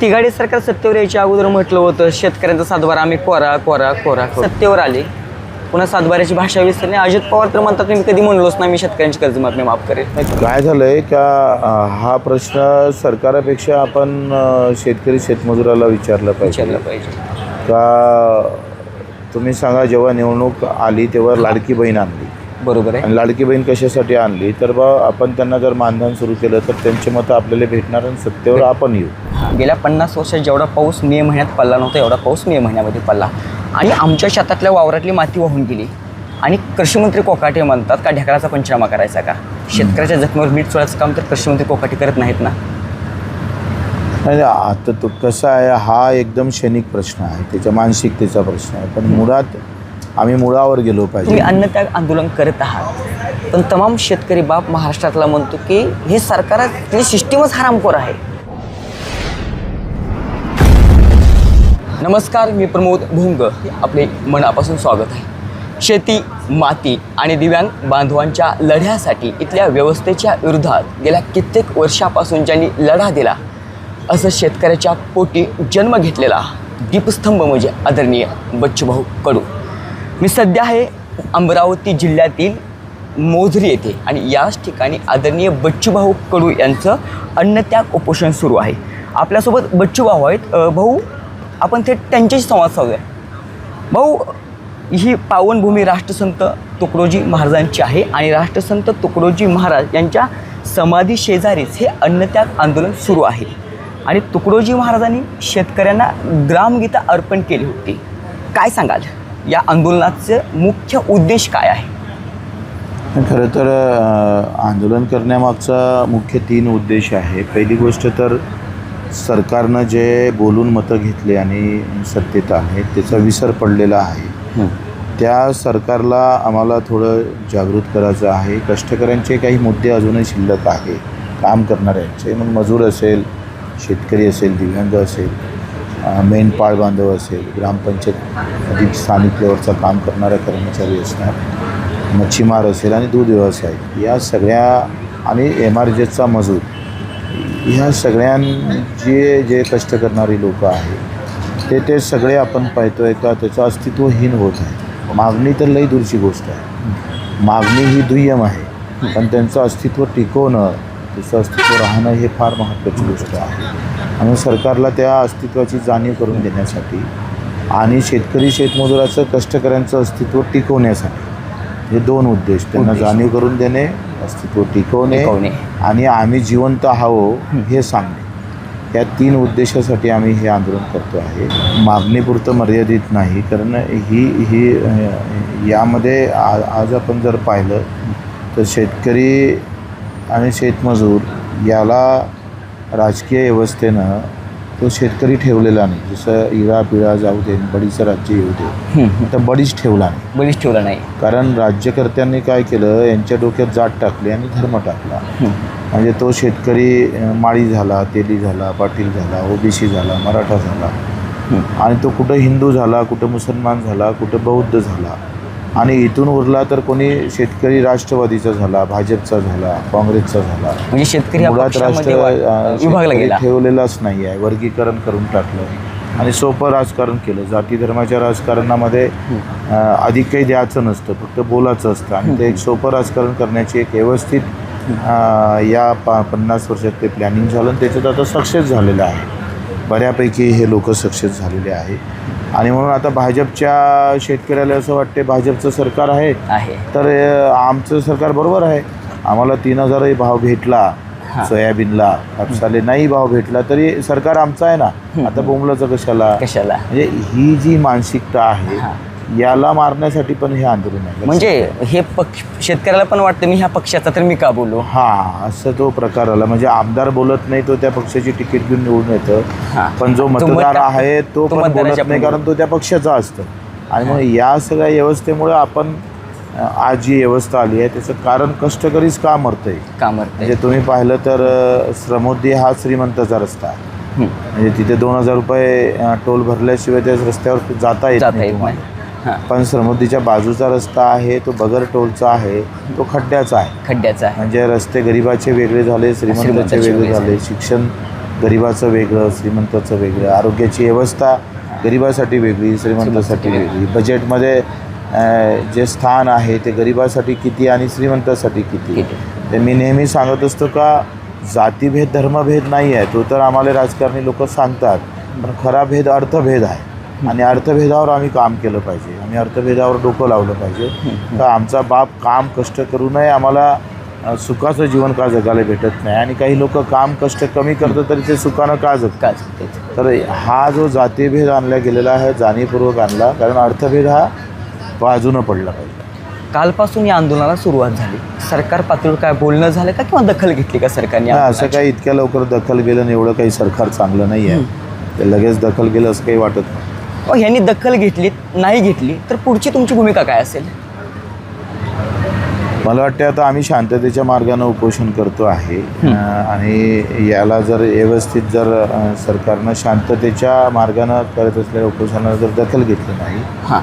तिघाडी सरकार सत्तेवर यायच्या अगोदर म्हटलं होतं शेतकऱ्यांचा सातबारा आम्ही कोरा कोरा कोरा. सत्तेवर आले. पुन्हा सातबाऱ्याची भाषा विसरली. अजित पवार तर म्हणतात मी कधी म्हणलोच नाही मी शेतकऱ्यांची कर्जमाफी माफ करेल. काय झालंय का हा प्रश्न सरकारापेक्षा आपण शेतकरी शेतमजुराला विचारला पाहिजे. विचारलं पाहिजे. का तुम्ही सांगा जेव्हा निवडणूक आली तेव्हा लाडकी बहीण आणली. बरोबर आहे. आणि लाडकी बहीण कशासाठी आणली? तर बा आपण त्यांना जर मानधन सुरू केलं तर त्यांचे मतं आपल्याला भेटणार आणि सत्तेवर आपण येऊ. गेल्या पन्नास वर्षात जेवढा पाऊस मे महिन्यात पडला नव्हता एवढा पाऊस मे महिन्यामध्ये पडला. आणि आमच्या शेतातल्या वावरातली माती वाहून गेली. आणि कृषीमंत्री कोकाटे म्हणतात का ढेकळाचा पंचनामा करायचा का? शेतकऱ्याच्या जखमेवर मीठ चोळायचं काम तर कृषीमंत्री कोकाटे करत नाहीत ना? नाही आता तो कसा आहे हा एकदम क्षणिक प्रश्न आहे. त्याच्या मानसिकतेचा प्रश्न आहे. पण मुळात आम्ही मुळावर गेलो तुम्ही पाहिजे अन्नत्याग आंदोलन करत आहात. पण तमाम शेतकरी बाप महाराष्ट्रातला म्हणतो की हे सरकार सिस्टीमच हरामखोर आहे. नमस्कार मी प्रमोद भुंग. आपले मनापासून स्वागत आहे. शेती माती आणि दिव्यांग बांधवांच्या लढ्यासाठी इथल्या व्यवस्थेच्या विरोधात गेल्या कित्येक वर्षापासून ज्यांनी लढा दिला असं शेतकऱ्याच्या पोटी जन्म घेतलेला दीपस्तंभ म्हणजे आदरणीय बच्चूभाऊ कडू. मी सध्या आहे अमरावती जिल्ह्यातील मोझरी येथे आणि याच ठिकाणी आदरणीय बच्चूभाऊ कडू यांचं अन्नत्याग उपोषण सुरू आहे. आपल्यासोबत बच्चूभाऊ आहेत. भाऊ आपण थेट त्यांच्याशी संवाद साधूया. भाऊ ही पावनभूमी राष्ट्रसंत तुकडोजी महाराजांची आहे आणि राष्ट्रसंत तुकडोजी महाराज यांच्या समाधी शेजारीच हे अन्नत्याग आंदोलन सुरू आहे. आणि तुकडोजी महाराजांनी शेतकऱ्यांना ग्रामगीता अर्पण केली होती. काय सांगाल? या आंदोलनाचे मुख्य उद्देश काय आहे? खरं तर आंदोलन करण्यामागचा मुख्य तीन उद्देश आहे. पहिली गोष्ट तर सरकारनं जे बोलून मतं घेतले आणि सत्तेत आहे त्याचा विसर पडलेला आहे. त्या सरकारला आम्हाला थोडं जागृत करायचं आहे. कष्टकऱ्यांचे काही मुद्दे अजूनही शिल्लक आहे. काम करणाऱ्यांचे मग मजूर असेल शेतकरी असेल दिव्यांग असेल मेंढपाळ बांधव असेल ग्रामपंचायत अधिक स्थानिक लेवलचं काम करणारे कर्मचारी असणार मच्छीमार असेल आणि दूध व्यवसाय या सगळ्या आणि एम आर जेचा मजूर ह्या सगळ्यांचे जे कष्ट करणारी लोक आहेत ते ते सगळे आपण पाहतो आहे का त्याचं अस्तित्वहीन होत आहे. मागणी तर लई दूरची गोष्ट आहे. मागणी ही दुय्यम आहे. पण त्यांचं अस्तित्व टिकवणं त्याचं अस्तित्व राहणं हे फार महत्त्वाची गोष्ट आहे. आणि सरकारला त्या अस्तित्वाची जाणीव करून देण्यासाठी आणि शेतकरी शेतमजुराचं कष्टकऱ्यांचं अस्तित्व टिकवण्यासाठी हे दोन उद्देश त्यांना. जाणीव करून देणे अस्तित्व टिकवणे. आणि आम्ही जिवंत आहो हे सांगणे या तीन उद्देशासाठी आम्ही हे आंदोलन करतो आहे मागणीपुरतं मर्यादित नाही कारण ही ही यामध्ये आ आज आपण जर पाहिलं तर शेतकरी आणि शेतमजूर याला राजकीय व्यवस्थेनं तो शेतकरी ठेवलेला नाही. जसं इळा पिळा जाऊ दे बडीचं राज्य येऊ दे. तर बडीच ठेवला नाही. बळीच ठेवला नाही. कारण राज्यकर्त्यांनी काय केलं यांच्या डोक्यात जात टाकली आणि धर्म टाकला. म्हणजे तो शेतकरी अं, माळी झाला तेली झाला पाटील झाला ओबीसी झाला मराठा झाला. आणि तो कुठं हिंदू झाला कुठं मुसलमान झाला कुठं बौद्ध झाला. आणि इथून उरला तर कोणी शेतकरी राष्ट्रवादीचा झाला भाजपचा झाला काँग्रेसचा झाला. म्हणजे शेतकरी हा मुळात पक्षामध्ये राष्ट्र वा- अं, विभागला शेतकरी गेला. ठेवलेलाच नाही आहे वर्गीकरण करून टाकलं. आणि सोपं राजकारण केलं. जाती धर्माच्या राजकारणामध्ये अं, अधिक काही द्यायचं नसतं फक्त बोलायचं असतं. आणि ते एक सोपं राजकारण करण्याची एक व्यवस्थित अं, या पा पन्नास वर्षात ते प्लॅनिंग झालं आणि त्याच्यात आता सक्सेस झालेलं आहे. बऱ्यापैकी हे लोक सक्सेस झालेले आहे. आणि म्हणून आता भाजपच्या शेतकऱ्याला असं वाटते भाजपचं सरकार आहे. तर आमचं सरकार बरोबर आहे. आम्हाला तीन हजारही भाव भेटला. सोयाबीनला. कापसाले नाही भाव भेटला तरी सरकार आमचं आहे ना. आता बोंबलाचं कशाला? कशाला? म्हणजे ही जी मानसिकता आहे हा. याला मारण्यासाठी पण हे आंदोलन आहे. म्हणजे हे पक्ष शेतकऱ्याला पण वाटतं मी ह्या पक्षाचा तर मी का बोलू? हा असं तो प्रकार आला. म्हणजे आमदार बोलत नाही तो त्या पक्षाची तिकीट घेऊन निवडून येतं. पण जो मतदार. आहे तो पण बोलत नाही कारण तो त्या पक्षाचा असतं. आणि मग या सगळ्या व्यवस्थेमुळे आपण आज जी व्यवस्था आली आहे त्याचं कारण कष्टकरीच का मरतंय. का मरते म्हणजे तुम्ही पाहिलं तर अ, श्रमोदय हा श्रीमंताचा रस्ता आहे. म्हणजे तिथे दोन हजार रुपये टोल भरल्याशिवाय त्या रस्त्यावर जाता येत नाही. पण श्रमोदीच्या बाजूचा रस्ता आहे तो बगर टोलचा आहे तो खड्ड्याचा आहे. खड्ड्याचा आहे. म्हणजे रस्ते गरिबाचे वेगळे झाले श्रीमंताचे वेगळे झाले शिक्षण गरिबाचं वेगळं श्रीमंताचं वेगळं आरोग्याची व्यवस्था गरिबासाठी वेगळी श्रीमंतासाठी वेगळी. बजेटमध्ये जे स्थान आहे ते गरिबासाठी किती आणि श्रीमंतासाठी किती? किती. ते मी नेहमी सांगत असतो का जातीभेद धर्मभेद नाही आहे तो तर आम्हाला राजकारणी लोक सांगतात पण खरा भेद अर्थभेद आहे. आणि अर्थभेदावर आम्ही काम केलं पाहिजे. आम्ही अर्थभेदावर डोकं लावलं पाहिजे. तर आमचा बाप काम कष्ट करू नये आम्हाला सुखाचं जीवन का जगायला भेटत नाही. आणि काही लोक काम कष्ट कमी करतात तरी ते सुखानं का जगतात? तर हा जो जातीभेद आणला गेलेला आहे जाणीवपूर्वक आणला कारण अर्थभेद हा बाजूनं पडला पाहिजे. कालपासून या आंदोलनाला सुरुवात झाली. सरकार पातळीवर काय बोलणं झालं का किंवा दखल घेतली का सरकारने नाही असं काही इतक्या लवकर दखल गेलं आणि एवढं काही सरकार चांगलं नाही आहे ते लगेच दखल गेलं असं काही वाटत नाही. ह्यांनी दखल घेतली नाही घेतली तर पुढची तुमची भूमिका काय असेल? मला वाटते आता आम्ही शांततेच्या मार्गानं उपोषण करतो आहे. आणि याला जर व्यवस्थित जर सरकारनं शांततेच्या मार्गानं करत असलेल्या उपोषणाला जर दखल घेतली नाही हां.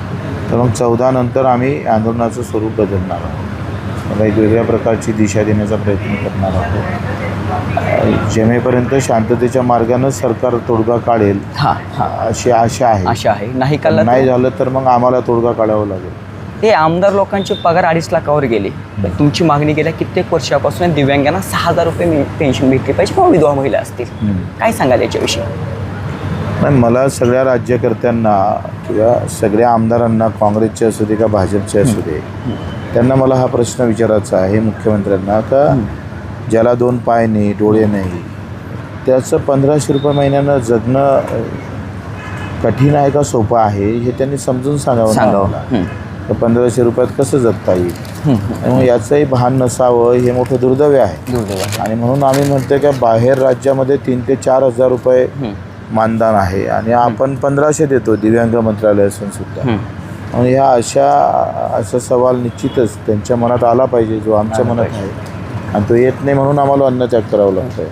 तर मग चौदा नंतर आम्ही आंदोलनाचं स्वरूप बदलणार आहोत. वेगवेगळ्या प्रकारची दिशा देण्याचा प्रयत्न करणार आहोत. जेमेपर्यंत शांततेच्या मार्गानं सरकार तोडगा काढेल हां हां. अशी आशा आहे. अशा आहे. नाही काढला नाही झालं तर मग आम्हाला तोडगा काढावा लागेल. ते आमदार लोकांचे पगार अडीच लाखावर गेले. तुमची मागणी गेल्या कित्येक वर्षापासून दिव्यांगांना सहा हजार रुपये पेन्शन भेटली पाहिजे किंवा विधवा महिला असतील. काय सांगाल याच्याविषयी? नाही मला सगळ्या राज्यकर्त्यांना किंवा सगळ्या आमदारांना काँग्रेसचे असू दे का भाजपचे असू दे त्यांना मला हा प्रश्न विचारायचा आहे मुख्यमंत्र्यांना का ज्याला दोन पाय नाही डोळे नाही त्याचं पंधराशे रुपये महिन्यानं जगणं कठीण आहे का सोपं आहे हे त्यांनी समजून सांगावं सांगावं. हं. तर पंधराशे रुपयात कसं जगता येईल हं. याचंही भान नसावं हे मोठं दुर्दैव आहे. आणि म्हणून आम्ही म्हणतो की बाहेर राज्यामध्ये तीन ते चार हजार रुपये. मानधन आहे आणि आपण पंधराशे देतो दिव्यांग मंत्रालय असून सुद्धा. आणि ह्या अशा असा सवाल निश्चितच त्यांच्या मनात आला पाहिजे जो आमच्या मनात. आहे आणि तो येत नाही म्हणून आम्हाला अन्नत्याग करावं लागतंय.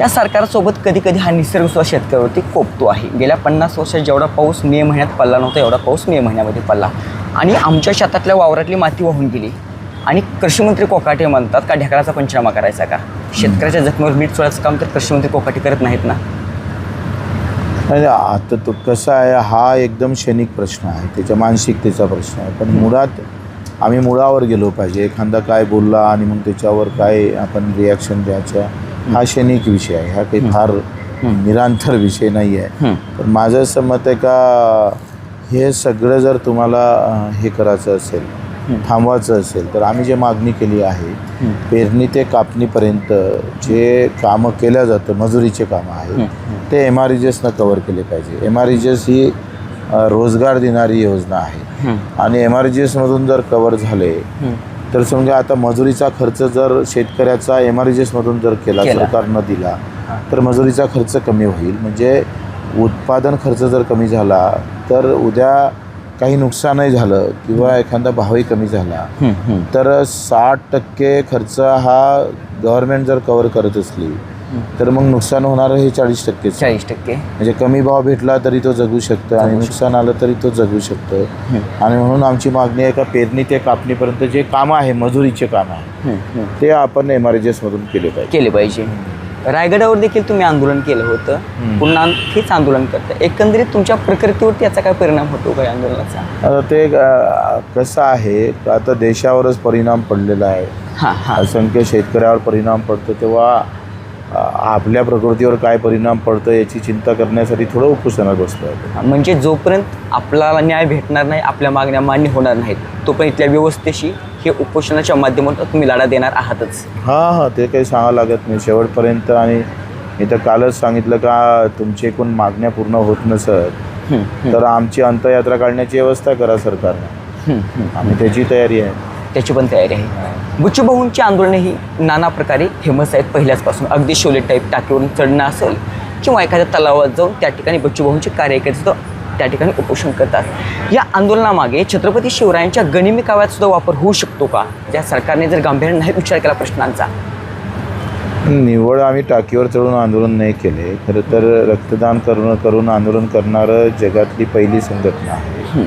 या सरकारसोबत कधी कधी हा निसर्ग सुद्धा शेतकऱ्यावरती कोपतो आहे. गेल्या पन्नास वर्षात जेवढा पाऊस मे महिन्यात पडला नव्हता एवढा पाऊस मे महिन्यामध्ये पडला. आणि आमच्या शेतातल्या वावरातली माती वाहून गेली. आणि कृषीमंत्री कोकाटे म्हणतात का ढेकळाचा पंचनामा करायचा का? शेतकऱ्याच्या जखमेवर मीठ सोडायचं काम तर कृषीमंत्री कोकाटे करत नाहीत ना? नाही आता तो कसा आहे हा एकदम क्षणिक प्रश्न आहे. त्याच्या मानसिकतेचा प्रश्न आहे. पण मुळात आम्ही मुळावर गेलो पाहिजे. एखादा काय बोलला आणि मग त्याच्यावर काय आपण रिॲक्शन द्यायच्या हा क्षणिक विषय आहे. हा काही फार निरांतर विषय नाही आहे. पण माझं असं मत आहे का हे सगळं जर तुम्हाला हे करायचं असेल थांबवायचं असेल तर आम्ही जे मागणी केली आहे पेरणी ते कापणीपर्यंत जे कामं केल्या जातं मजुरीचे कामं आहेत ते एम आर कवर केले पाहिजे. एम आर इजेस ही रोजगार देणारी योजना आहे. आणि एम आर मधून जर कवर झाले तर समजा आता मजुरीचा खर्च जर शेतकऱ्याचा एम आर मधून जर केला केला. सरकारनं दिला तर मजुरीचा खर्च कमी होईल. म्हणजे उत्पादन खर्च जर कमी झाला तर उद्या काही नुकसानही झालं किंवा एखादा भावही कमी झाला. तर साठ टक्के खर्च हा गव्हर्नमेंट जर कवर करत असली तर मग नुकसान होणारं हे चाळीस टक्केच. चाळीस टक्के. म्हणजे कमी भाव भेटला तरी तो जगू शकतं आणि नुकसान आलं तरी तो जगू शकतं. आणि म्हणून आमची मागणी आहे का पेरणी ते कापणीपर्यंत जे कामं आहे मजुरीचे काम आहे. ते आपण एम आर मधून केले पाहिजे. केले पाहिजे. रायगडावर देखील तुम्ही आंदोलन केलं होतं. पुन्हा हेच आंदोलन करतं. एकंदरीत तुमच्या प्रकृतीवरती याचा काय परिणाम होतो का या आंदोलनाचा? आता ते कसं आहे आता देशावरच परिणाम पडलेला आहे. असंख्य शेतकऱ्यावर परिणाम पडतो तेव्हा आपल्या प्रकृतीवर काय परिणाम पडतो याची चिंता करण्यासाठी थोडं उपोषणात आहे. म्हणजे जोपर्यंत आपल्याला न्याय भेटणार नाही आपल्या मागण्या मान्य होणार नाहीत तोपर्यंत इथल्या व्यवस्थेशी हे उपोषणाच्या माध्यमातून तुम्ही लढा देणार आहातच. हां हां ते काही सांगावं लागत नाही. शेवटपर्यंत आणि मी तर कालच सांगितलं का तुमची एकूण मागण्या पूर्ण होत नसत. तर आमची अंतयात्रा काढण्याची व्यवस्था करा सरकारनं. आम्ही त्याची तयारी आहे. त्याची पण तयारी आहे. बुच्चूभाऊंची आंदोलने ही नाना प्रकारे फेमस आहेत पहिल्याचपासून. अगदी शोले टाईप टाकीवरून चढणं असेल किंवा एखाद्या तलावात जाऊन त्या ठिकाणी बच्चूभाऊंचे कार्यकर्ते सुद्धा त्या ठिकाणी उपोषण करतात. या आंदोलनामागे छत्रपती शिवरायांच्या गनिमी काव्यात सुद्धा वापर होऊ शकतो का? ज्या सरकारने जर गांभीर्याने नाही विचार केला प्रश्नांचा. निवड आम्ही टाकीवर चढून आंदोलन नाही केले. खरं तर रक्तदान करून करून आंदोलन करणारं जगातली पहिली संघटना आहे.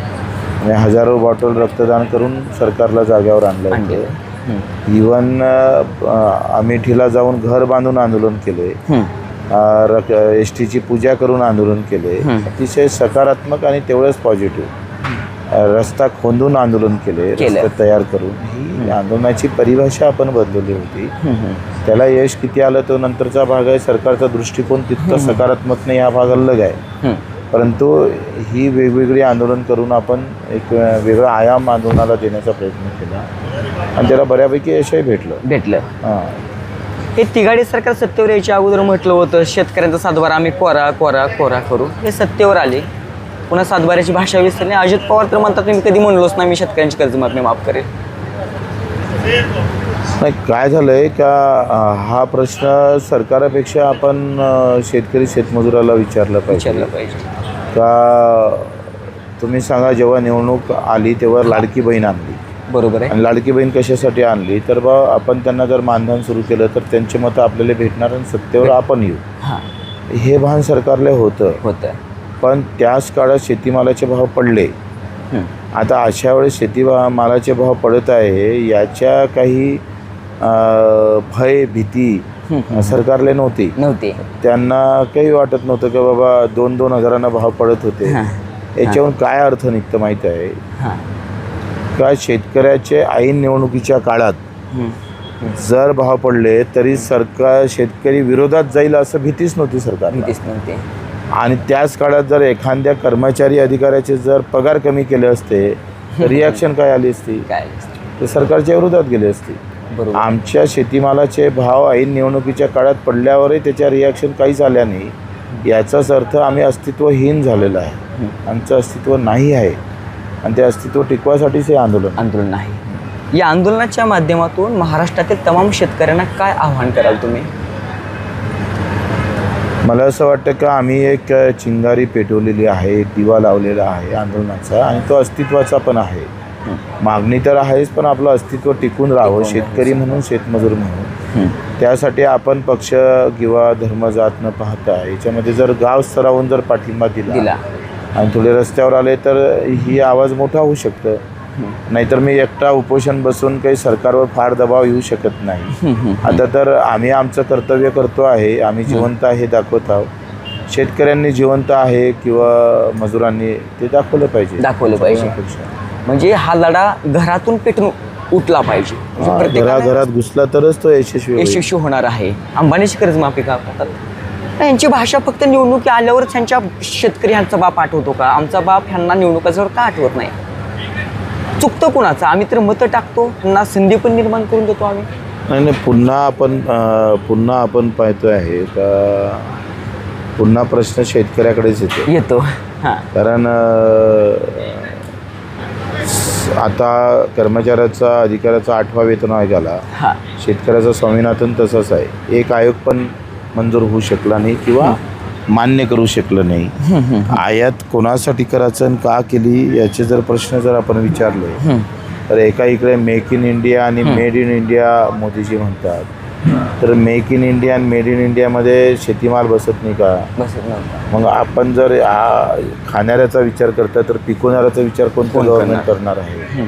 आणि हजारो बॉटल रक्तदान करून सरकारला जाग्यावर आणलं. इवन अमेठीला जाऊन घर बांधून आंदोलन केले. एस टीची पूजा करून आंदोलन केले. अतिशय सकारात्मक आणि तेवढंच पॉझिटिव्ह रस्ता खोंदून आंदोलन केले केलं. रस्ते तयार करून. ही आंदोलनाची परिभाषा आपण बदलली होती. त्याला यश किती आलं तो नंतरचा भाग आहे. सरकारचा दृष्टिकोन तितका सकारात्मक नाही हा भाग अलग आहे. परंतु ही वेगवेगळी आंदोलन करून आपण एक वेगळा आयाम आंदोलनाला देण्याचा प्रयत्न केला. आणि त्याला बऱ्यापैकी यशही भेटलं. भेटलं. हां. हे तिघाडी सरकार सत्तेवर यायच्या अगोदर म्हटलं होतं शेतकऱ्यांचा सातबारा आम्ही कोरा कोरा कोरा करू. हे सत्तेवर आले. पुन्हा सातबाऱ्याची भाषा विसरली. अजित पवार तर म्हणतात मी कधी म्हणलोच ना मी शेतकऱ्यांची कर्जमाफी माफ करेल. नाही काय झालं आहे का हा प्रश्न सरकारापेक्षा आपण शेतकरी शेतमजुराला विचारला पाहिजे. विचारलं पाहिजे. का तुम्ही सांगा जेव्हा निवडणूक आली तेव्हा लाडकी बहीण आणली. बरोबर आहे. आणि लाडकी बहीण कशासाठी आणली? तर बा आपण त्यांना जर मानधन सुरू केलं तर त्यांचे मतं आपल्याला भेटणार आणि सत्तेवर आपण येऊ. हां. हे भान सरकारला होतं. होतं. पण त्याच काळात शेतीमालाचे भाव पडले. आता अशा वेळेस शेती मालाचे भाव पडत आहे याच्या काही भय भीती सरकारला नव्हती. नव्हते. त्यांना काही वाटत नव्हतं की बाबा दोन दोन हजारांना भाव पडत होते. याच्याहून काय अर्थ निघतं माहीत आहे? का शेतकऱ्याचे ऐन निवडणुकीच्या काळात. जर भाव पडले तरी सरकार शेतकरी विरोधात जाईल असं भीतीच नव्हती सरकार भीतीच नव्हते. आणि त्याच काळात जर एखाद्या कर्मचारी अधिकाऱ्याचे जर पगार कमी केले असते तर रिॲक्शन काय आली असती? काय ते सरकारच्या विरोधात गेले असते. आमच्या शेतीमालाचे भाव ऐन निवडणुकीच्या काळात पडल्यावरही त्याच्या रिॲक्शन काहीच आल्या नाही. याचाच अर्थ आम्ही अस्तित्वहीन झालेलं आहे. आमचं अस्तित्व नाही आहे. आणि ते अस्तित्व टिकवायसाठीच हे आंदोलन. आंदोलन आहे या आंदोलनाच्या माध्यमातून महाराष्ट्रातील तमाम शेतकऱ्यांना काय आव्हान कराल तुम्ही? मला असं वाटतं का आम्ही एक चिंगारी पेटवलेली आहे एक दिवा लावलेला आहे आंदोलनाचा आणि तो अस्तित्वाचा पण आहे. मागणी तर आहेच पण आपलं अस्तित्व टिकून राहावं शेतकरी म्हणून शेतमजूर म्हणून. त्यासाठी आपण पक्ष किंवा धर्मजात न पाहता याच्यामध्ये जर गाव स्तरावरून जर पाठिंबा दिला दिला. आणि थोडे रस्त्यावर आले तर ही आवाज मोठा होऊ शकतं. नाहीतर मी एकटा उपोषण बसून काही सरकारवर फार दबाव येऊ शकत नाही. आता तर आम्ही आमचं कर्तव्य करतो आहे आम्ही जिवंत आहे दाखवत आहोत. शेतकऱ्यांनी जिवंत आहे किंवा मजुरांनी ते दाखवलं पाहिजे. दाखवलं पाहिजे. म्हणजे हा लढा घरातून पेटून उठला पाहिजे. म्हणजे घराघरात घुसला तरच तो यशस्वी होईल. यशस्वी होणार आहे. अंबानीची कर्जमाफी का करतात? यांची भाषा फक्त निवडणुकी आल्यावरच ह्यांच्या शेतकरी ह्यांचा बाप आठवतो का? आमचा बाप ह्यांना निवडणुकाच्यावर का आठवत नाही? चुकतं कुणाचं? आम्ही तर मतं टाकतो ह्यांना संधी पण निर्माण करून देतो आम्ही. नाही नाही पुन्हा आपण अं, पुन्हा आपण पाहतोय आहे का पुन्हा प्रश्न शेतकऱ्याकडेच येतो. येतो. हां. कारण अं, आता कर्मचाऱ्याचा अधिकाऱ्याचा आठवा वेतन आला हां. शेतकऱ्याचं स्वामीनाथन तसंच आहे. एक आयोग पण मंजूर होऊ शकला नाही किंवा मान्य करू शकलं नाही. आयात कोणासाठी करायचं आणि का केली याचे जर प्रश्न जर आपण विचारले तर एका इकडे मेक इन इंडिया आणि मेड इन इंडिया मोदीजी म्हणतात. तर मेक इन इंडिया आणि मेड इन इंडियामध्ये शेतीमाल बसत नाही का? बसत नव्हतं. मग आपण जर आ, खाणाऱ्याचा विचार करता तर पिकवणाऱ्याचा विचार कोणतं कोण गव्हर्नमेंट करणार? आहे?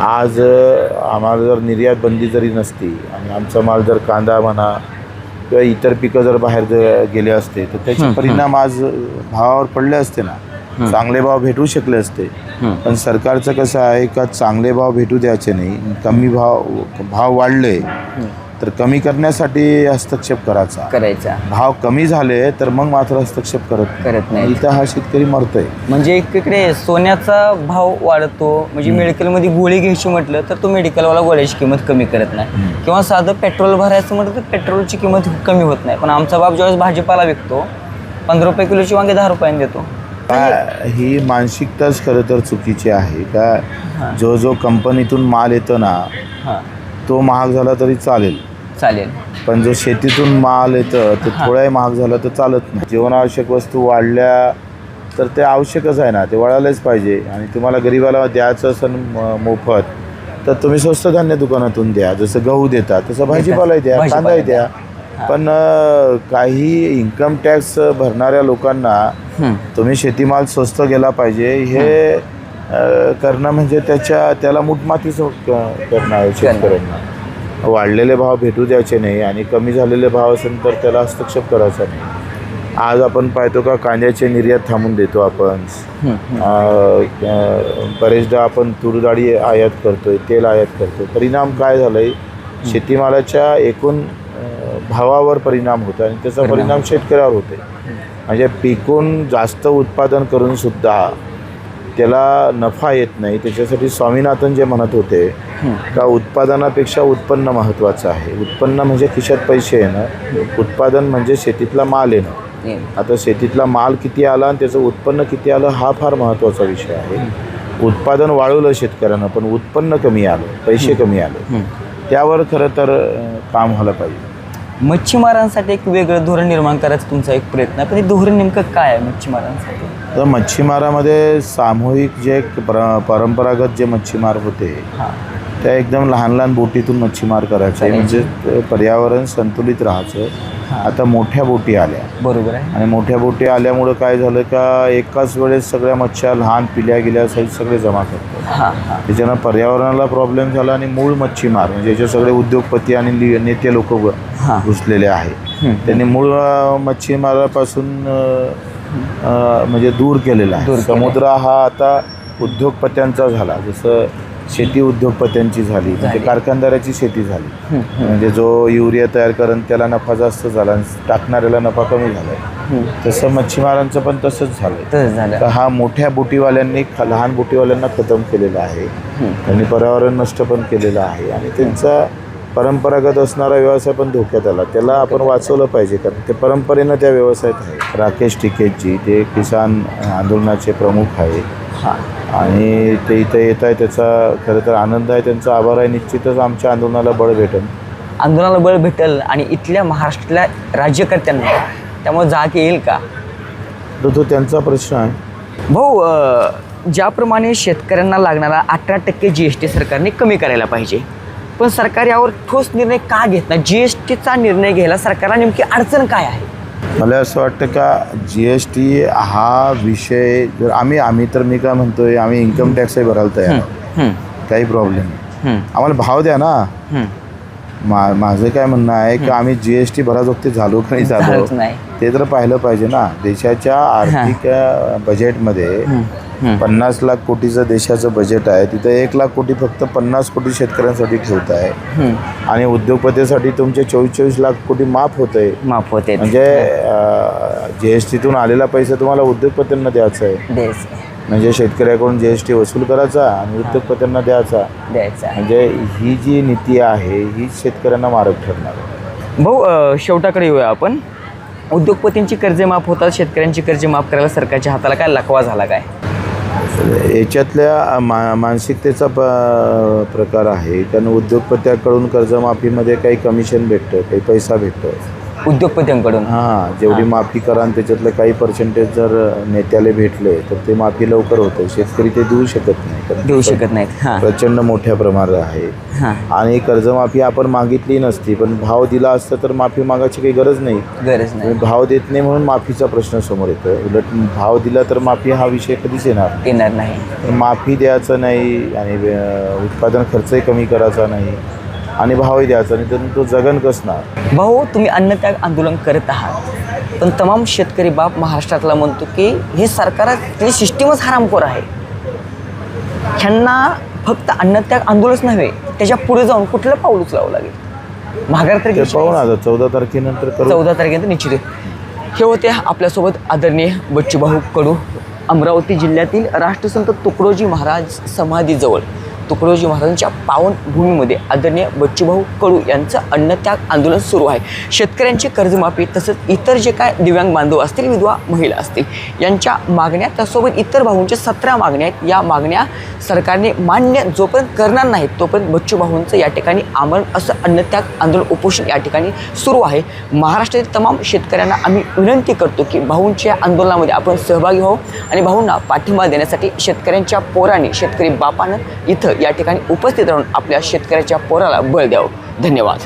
आज अ, आम्हाला जर निर्यात बंदी जरी नसती आणि आमचा माल जर कांदा म्हणा किंवा इतर पिकं जर बाहेर ज- गेले असते तर त्याचे परिणाम आज भावावर पडले असते ना. चांगले भाव भेटू शकले असते. पण सरकारचं कसं आहे का चांगले भाव भेटू द्यायचे नाही कमी भाव भाव वाढले तर कमी करण्यासाठी हस्तक्षेप करायचा. करायचा. भाव कमी झाले तर मग मात्र हस्तक्षेप करत करत नाही. इथं हा शेतकरी मरतोय. म्हणजे एकीकडे सोन्याचा भाव वाढतो म्हणजे मेडिकलमध्ये गोळी घ्यायची म्हटलं तर तो मेडिकलवाला गोळ्याची किंमत कमी करत नाही. किंवा साधं पेट्रोल भरायचं म्हटलं तर पेट्रोलची किंमत कमी होत नाही. पण आमचा बाप ज्यावेळेस भाजीपाला विकतो पंधरा रुपये किलोची वांगे दहा रुपयाने देतो. का- ही मानसिकताच खरं तर चुकीची आहे का? जो जो कंपनीतून माल येतो ना तो महाग झाला तरी चालेल. चालेल. पण जो शेतीतून माल येतं ते थोडाही महाग झाला तर चालत नाही. जीवनावश्यक वस्तू वाढल्या तर ते आवश्यकच आहे ना. ते वाढायलाच पाहिजे. आणि तुम्हाला गरिबाला द्यायचं असेल मोफत तर तुम्ही स्वस्त धान्य दुकानातून द्या. जसं गहू देता तसं भाजीपालाही द्या कांदाही द्या. पण काही इन्कम टॅक्स भरणाऱ्या लोकांना. तुम्ही शेतीमाल स्वस्त गेला पाहिजे. हे करणं म्हणजे त्याच्या त्याला मुठमातीच क- करणं आहे. शेतकऱ्यांना. वाढलेले भाव भेटू द्यायचे नाही आणि कमी झालेले भाव असेल तर त्याला हस्तक्षेप करायचा नाही. आज आपण पाहतो का कांद्याची निर्यात थांबून देतो आपण. बरेचदा आपण तूर डाळी आयात करतोय तेल आयात करतोय. परिणाम काय झालाय? शेतीमालाच्या एकूण भावावर परिणाम होतो आणि त्याचा परिणाम. परिणाम शेतकऱ्यावर होते म्हणजे पिकून जास्त उत्पादन करून सुद्धा त्याला नफा येत नाही. त्याच्यासाठी स्वामीनाथन जे म्हणत होते का उत्पादनापेक्षा उत्पन्न महत्त्वाचं आहे. उत्पन्न म्हणजे खिशात पैसे येणं. उत्पादन म्हणजे शेतीतला माल येणं. आता शेतीतला माल किती आला आणि त्याचं उत्पन्न किती आलं हा फार महत्त्वाचा विषय आहे. उत्पादन वाढवलं शेतकऱ्यांना पण उत्पन्न कमी आलं. पैसे कमी आले. त्यावर खरं तर काम व्हायला पाहिजे. मच्छीमारांसाठी एक वेगळं धोरण निर्माण करायचा तुमचा एक प्रयत्न आहे. पण हे धोरण नेमकं काय आहे मच्छीमारांसाठी? तर मच्छीमारामध्ये सामूहिक जे पर परंपरागत जे मच्छीमार होते हां. त्या एकदम लहान लहान बोटीतून मच्छीमार करायचे. म्हणजे पर्यावरण संतुलित राहायचं. आता मोठ्या बोटी आल्या बरोबर आहे आणि मोठ्या बोटी आल्यामुळं काय झालं का एकाच वेळेस सगळ्या मच्छ्या लहान पिल्या गेल्या सहित सगळे जमा करतो त्याच्यानं पर्यावरणाला प्रॉब्लेम झाला आणि मूळ मच्छीमार म्हणजे याचे सगळे उद्योगपती आणि नेते लोक. घुसलेले आहे हं. त्यांनी मूळ मच्छीमारापासून म्हणजे दूर केलेला आहे. समुद्र हा आता उद्योगपत्यांचा झाला जसं शेती उद्योगपत्यांची झाली म्हणजे. कारखानदाराची शेती झाली. म्हणजे जो युरिया तयार करून त्याला नफा जास्त झाला आणि टाकणाऱ्याला नफा कमी झाला हं. तसं मच्छीमारांचं पण तसंच झालंय. तसंच झालं. तर हा मोठ्या बोटीवाल्यांनी ख- लहान बोटीवाल्यांना खतम केलेला आहे. त्यांनी पर्यावरण नष्ट पण केलेलं आहे. आणि त्यांचा परंपरागत असणारा व्यवसाय पण धोक्यात आला. त्याला आपण वाचवलं पाहिजे कारण ते परंपरेनं त्या व्यवसायात आहे. राकेश टिकेतजी ते किसान आंदोलनाचे प्रमुख आहे. हां. आणि ते इथं येत आहे त्याचा खरं तर आनंद आहे त्यांचा आभार आहे. निश्चितच आमच्या आंदोलनाला बळ भेटेल. आंदोलनाला बळ भेटेल आणि इथल्या महाराष्ट्रातल्या राज्यकर्त्यांना त्यामुळे जाग येईल का? तर तो त्यांचा प्रश्न आहे. भाऊ अ, ज्याप्रमाणे शेतकऱ्यांना लागणारा अठरा टक्के जी एस टी सरकारने कमी करायला पाहिजे पण सरकार यावर ठोस निर्णय का घेत नाही? जी एस टीचा निर्णय घ्यायला सरकारला नेमकी अडचण काय आहे? मला असं वाटतं का जी एस टी हा विषय जर आम्ही आम्ही तर मी काय म्हणतोय आम्ही इन्कम टॅक्सही भरायला तयार आहोत. काही प्रॉब्लेम नाही आम्हाला भाव द्या ना. मा माझं काय म्हणणं आहे की आम्ही जी एस टी भराजोगते झालो का नाही झालो. ते तर पाहिलं पाहिजे ना. देशाच्या आर्थिक बजेटमध्ये. पन्नास लाख कोटीचं देशाचं बजेट आहे. तिथं एक लाख कोटी फक्त पन्नास कोटी शेतकऱ्यांसाठी ठेवत आहे. आणि उद्योगपतीसाठी तुमचे चोवीस चोवीस लाख कोटी माफ होत आहे माफ होते म्हणजे जी एस टीतून आलेला पैसा तुम्हाला उद्योगपतींना द्यायचा आहे. म्हणजे शेतकऱ्याकडून जी एस टी वसूल करायचा आणि उद्योगपतींना द्यायचा. द्यायचं. म्हणजे ही जी नीती आहे ही शेतकऱ्यांना मारक ठरणार आहे. भाऊ अ, शेवटाकडे येऊया आपण. उद्योगपतींची कर्जे माफ होतात शेतकऱ्यांची कर्जे माफ करायला सरकारच्या हाताला काय लकवा झाला काय? याच्यातल्या मा मानसिकतेचा प प्रकार आहे. कारण उद्योगपत्याकडून कर्जमाफीमध्ये काही कमिशन भेटतं काही पैसा भेटतो. उद्योगपतींकडून. हां जेवढी माफी करा आणि त्याच्यातलं काही पर्सेंटेज जर नेत्याला भेटले तर ते माफी लवकर होतं. शेतकरी ते देऊ शकत नाही. कारण देऊ शकत नाहीत. हां. प्रचंड मोठ्या प्रमाणात आहे. हां. आणि कर्जमाफी आपण मागितली नसती पण भाव दिला असता तर माफी मागायची काही गरज नाही. गरज नाही. भाव देत नाही म्हणून माफीचा प्रश्न समोर येतो उलट भाव दिला तर माफी हा विषय कधीच येणार. येणार नाही. माफी द्यायचं नाही आणि उत्पादन खर्चही कमी करायचा नाही. आणि भावही द्यायचा नाही तर तो जगन कसणार? भाऊ तुम्ही अन्नत्याग आंदोलन करत आहात. पण तमाम शेतकरी बाप महाराष्ट्रातला म्हणतो की हे सरकार सिस्टीमच हरामखोर आहे. ह्यांना फक्त अन्नत्याग आंदोलनच नव्हे त्याच्या पुढे जाऊन कुठलं पाऊल उचलावं लागेल? माघार तर पाहू ना चौदा तारखेनंतर चौदा तारखेनंतर निश्चित. हे होते आपल्यासोबत आदरणीय बच्चूभाऊ कडू अमरावती जिल्ह्यातील राष्ट्रसंत तुकडोजी महाराज समाधीजवळ. तुकडोजी महाराजांच्या पावनभूमीमध्ये आदरणीय बच्चूभाऊ कडू यांचं अन्नत्याग आंदोलन सुरू आहे. शेतकऱ्यांची कर्जमाफी तसंच इतर जे काय दिव्यांग बांधव असतील विधवा महिला असतील यांच्या मागण्या त्यासोबत इतर भाऊंच्या सतरा मागण्या आहेत. या मागण्या सरकारने मान्य जोपर्यंत करणार नाहीत तोपर्यंत बच्चूभाऊंचं या ठिकाणी आमरण असं अन्नत्याग आंदोलन उपोषण या ठिकाणी सुरू आहे. महाराष्ट्रातील तमाम शेतकऱ्यांना आम्ही विनंती करतो की भाऊंच्या आंदोलनामध्ये आपण सहभागी व्हावं आणि भाऊंना पाठिंबा देण्यासाठी शेतकऱ्यांच्या पोराने शेतकरी बापानं इथं या ठिकाणी उपस्थित राहून आपल्या शेतकऱ्याच्या पोराला बळ द्यावं. धन्यवाद.